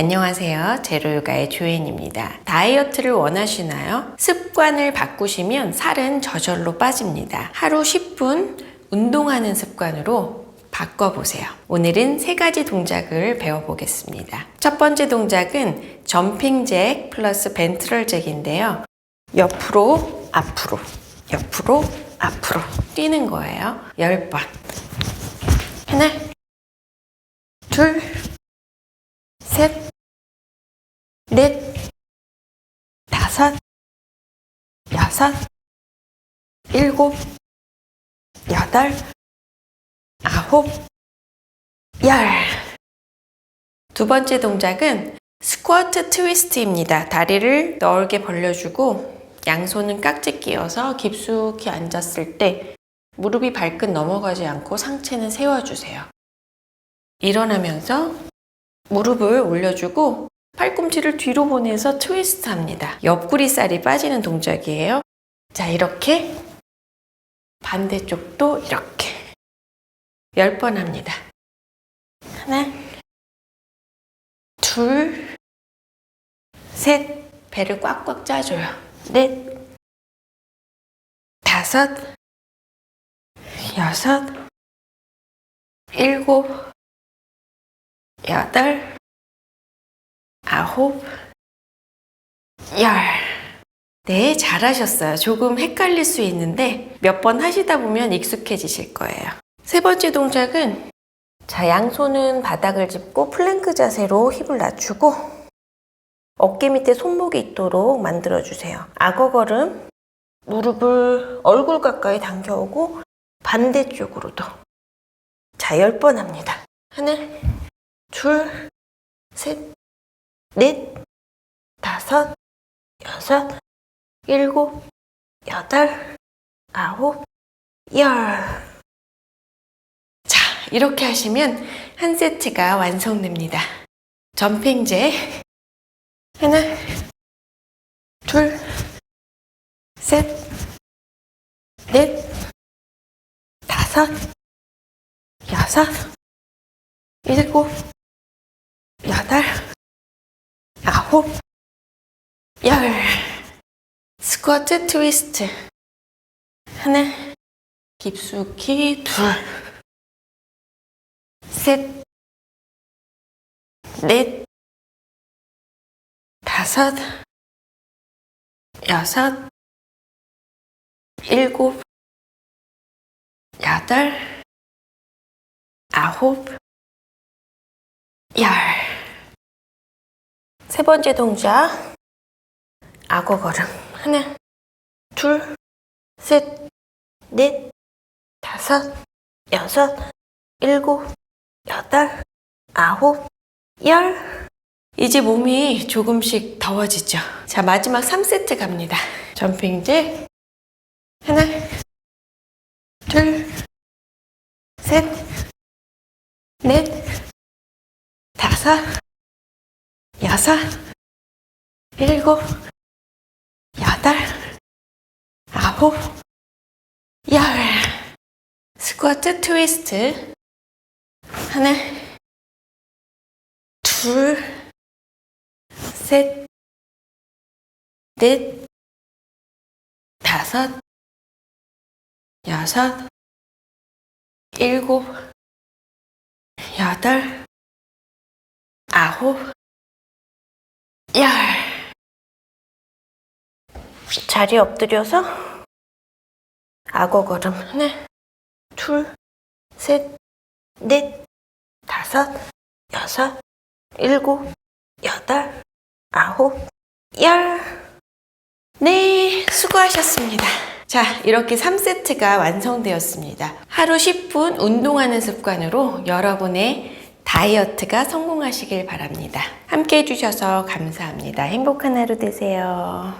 안녕하세요. 제로요가의 조앤입니다. 다이어트를 원하시나요? 습관을 바꾸시면 살은 저절로 빠집니다. 하루 10분 운동하는 습관으로 바꿔보세요. 오늘은 세 가지 동작을 배워보겠습니다. 첫 번째 동작은 점핑 잭 플러스 벤트럴 잭인데요. 옆으로, 앞으로, 옆으로, 앞으로 뛰는 거예요. 10번. 하나, 둘, 셋, 넷, 다섯, 여섯, 일곱, 여덟, 아홉, 열. 두 번째 동작은 스쿼트 트위스트입니다. 다리를 넓게 벌려주고 양손은 깍지 끼워서 깊숙이 앉았을 때 무릎이 발끝 넘어가지 않고 상체는 세워주세요. 일어나면서 무릎을 올려주고 팔꿈치를 뒤로 보내서 트위스트 합니다. 옆구리 살이 빠지는 동작이에요. 자, 이렇게 반대쪽도 이렇게 10번 합니다. 하나, 둘, 셋, 배를 꽉꽉 짜줘요. 넷, 다섯, 여섯, 일곱, 여덟, 아홉, 열. 네, 잘하셨어요. 조금 헷갈릴 수 있는데 몇 번 하시다 보면 익숙해지실 거예요. 세 번째 동작은 자, 양손은 바닥을 짚고 플랭크 자세로 힙을 낮추고 어깨 밑에 손목이 있도록 만들어주세요. 악어 걸음, 무릎을 얼굴 가까이 당겨오고 반대쪽으로도. 자, 열 번 합니다. 하나, 둘, 셋, 넷, 다섯, 여섯, 일곱, 여덟, 아홉, 열. 자, 이렇게 하시면 한 세트가 완성됩니다. 점핑제 하나, 둘, 셋, 넷, 다섯, 여섯, 일곱, 아홉, 열. 스쿼트 트위스트. 하나, 깊숙이 둘, 셋, 넷, 다섯, 여섯, 일곱, 여덟, 아홉, 열. 세 번째 동작. 악어 걸음. 하나, 둘, 셋, 넷, 다섯, 여섯, 일곱, 여덟, 아홉, 열. 이제 몸이 조금씩 더워지죠. 자, 마지막 3세트 갑니다. 점핑제. 하나, 둘, 셋, 넷, 다섯, 여섯, 일곱, 여덟, 아홉, 열. 스쿼트 트위스트. 하나, 둘, 셋, 넷, 다섯, 여섯, 일곱, 여덟, 아홉, 열. 자리 엎드려서 악어 걸음 하나, 둘, 셋, 넷, 다섯, 여섯, 일곱, 여덟, 아홉, 열. 네, 수고하셨습니다. 자, 이렇게 3세트가 완성되었습니다. 하루 10분 운동하는 습관으로 여러분의 다이어트가 성공하시길 바랍니다. 함께 해주셔서 감사합니다. 행복한 하루 되세요.